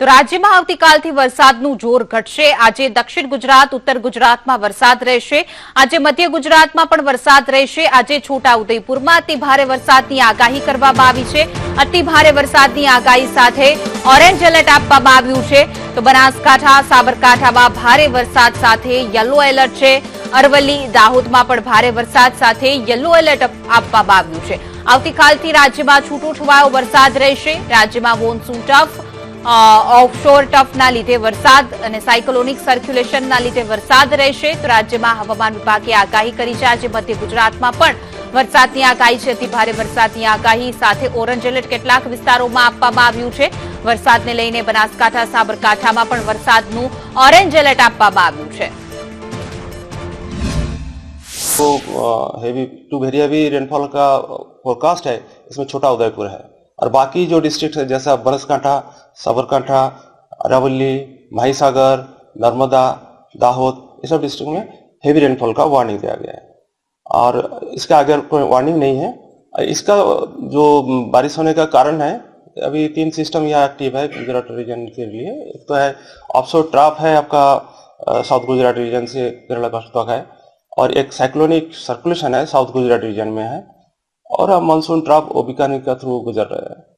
તો રાજ્યમાં આવતીકાલથી વરસાદનું જોર ઘટશે. આજે દક્ષિણ ગુજરાત, ઉત્તર ગુજરાતમાં વરસાદ રહેશે. આજે મધ્ય ગુજરાતમાં પણ વરસાદ રહેશે. આજે છોટા ઉદયપુરમાં અતિ ભારે વરસાદની આગાહી કરવામાં આવી છે. અતિ ભારે વરસાદની આગાહી સાથે ઓરેન્જ એલર્ટ આપવામાં આવ્યું છે. તો બનાસકાંઠા, સાબરકાંઠામાં ભારે વરસાદ સાથે યલો એલર્ટ છે. અરવલ્લી, દાહોદમાં પણ ભારે વરસાદ સાથે યલો એલર્ટ આપવામાં આવ્યું છે. આવતીકાલથી રાજ્યમાં છૂટો છવાયો વરસાદ રહેશે. રાજ્યમાં મોનસૂન ટફ ઓફશોર ટફના લીધે વરસાદ અને સાયક્લોનિક સર્ક્યુલેશનના લીધે વરસાદ રહેશે તો રાજ્યમાં હવામાન વિભાગે આગાહી કરી છે આજે મધ્ય ગુજરાતમાં પણ વરસાદની આગાહી છે અતિ ભારે વરસાદની આગાહી સાથે ઓરેન્જ એલર્ટ કેટલાક વિસ્તારોમાં આપવામાં આવ્યું છે વરસાદને લઈને બનાસકાંઠા સાબરકાંઠામાં પણ વરસાદનું ઓરેન્જ એલર્ટ આપવામાં આવ્યું છે तो heavy to very heavy rainfall का फोरकास्ट है इसमें छोटा उदयपुर है और बाकी जो डिस्ट्रिक्ट है, जैसा बरसकांठा साबरकांठा, अरावली, माहीसागर, नर्मदा, दाहोद, ये सब डिस्ट्रिक्ट में हेवी रेनफॉल का वार्निंग दिया गया है। और इसका अगर कोई वार्निंग नहीं है। इसका जो बारिश होने का कारण है, अभी तीन सिस्टम यहाँ एक्टिव है गुजरात रीजन के लिए। एक तो है ऑफशोर ट्राफ है आपका साउथ गुजरात रीजन से केरला तक है। और एक साइक्लोनिक सर्कुलेशन है साउथ गुजरात रीजन में है। और अब मानसून ट्राप वो बीकानेर का थ्रू गुजर रहा है